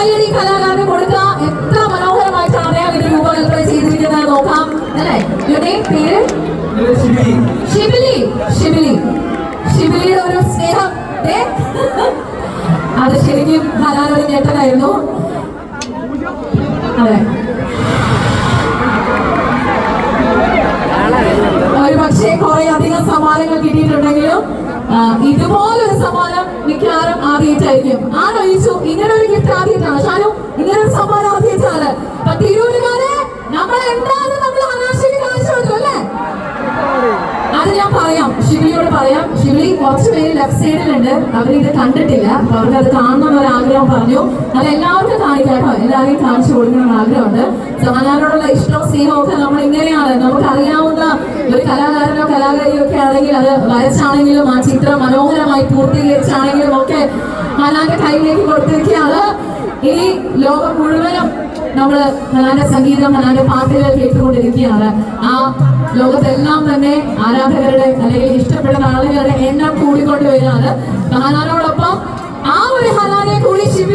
കയ്യടി കലാകാരന് കൊടുക്കുക എത്ര മനോഹരമായിട്ടാണ് അദ്ദേഹം ഇത് രൂപകൽപ്പന ചെയ്തിരിക്കുന്നത് നോക്കാം. അല്ലേ? ഇവിടെ പേര്? ഷിബിലി ഷിബിലി ഷിബിലിയുടെ ഒരു സ്നേഹം. അത് ശരിക്കും കലാകാരൻ നേട്ടനായിരുന്നു അതെ. പക്ഷേ കുറെ അധികം സമ്മാനങ്ങൾ കിട്ടിയിട്ടുണ്ടെങ്കിലും ഇതുപോലൊരു സമ്മാനം മിക്കവാറും ആദ്യമായിട്ടായിരിക്കും ആണോ ഈശു? ഇങ്ങനെ ഒരു ഗിഫ്റ്റ് അത് ഞാൻ പറയാം. ഷിബിലിയോട് പറയാം. ഷിബിലി കുറച്ച് പേര് ലെഫ്റ്റ് സൈഡിലുണ്ട് അവർ ഇത് കണ്ടിട്ടില്ല. അപ്പൊ അവർക്ക് അത് കാണണം എന്നൊരു ആഗ്രഹം പറഞ്ഞു. അത് എല്ലാവർക്കും കാണിക്കാം കേട്ടോ. എല്ലാവരെയും കാണിച്ചു കൊടുക്കണമെന്ന് ആഗ്രഹമുണ്ട്. സമാനാരോടുള്ള ഇഷ്ടവും സ്നേഹവും ഒക്കെ നമ്മൾ ഇങ്ങനെയാണ്. നമുക്ക് അറിയാവുന്ന ഒരു കലാകാരനോ കലാകാരിയോ ഒക്കെ ആണെങ്കിൽ അത് വരച്ചാണെങ്കിലും ആ ചിത്രം മനോഹരമായി പൂർത്തീകരിച്ചാണെങ്കിലും ഒക്കെ ഹനാന്റെ കയ്യിലേക്ക് കൊടുത്തിരിക്കുകയാണ്. ഇനി ലോകം മുഴുവനും നമ്മൾ പ്രധാന സംഗീതം പ്രധാന പാട്ടുകൾ കേട്ടുകൊണ്ടിരിക്കുകയാണ്. ആ ലോകത്തെല്ലാം തന്നെ ആരാധകരുടെ അല്ലെങ്കിൽ ഇഷ്ടപ്പെടുന്ന ആളുകളുടെ എണ്ണം കൂടിക്കൊണ്ട് ഹലാനോടൊപ്പം ആ ഒരു ഹലാനെ കൂടി കൊടുക്കുകയാണ്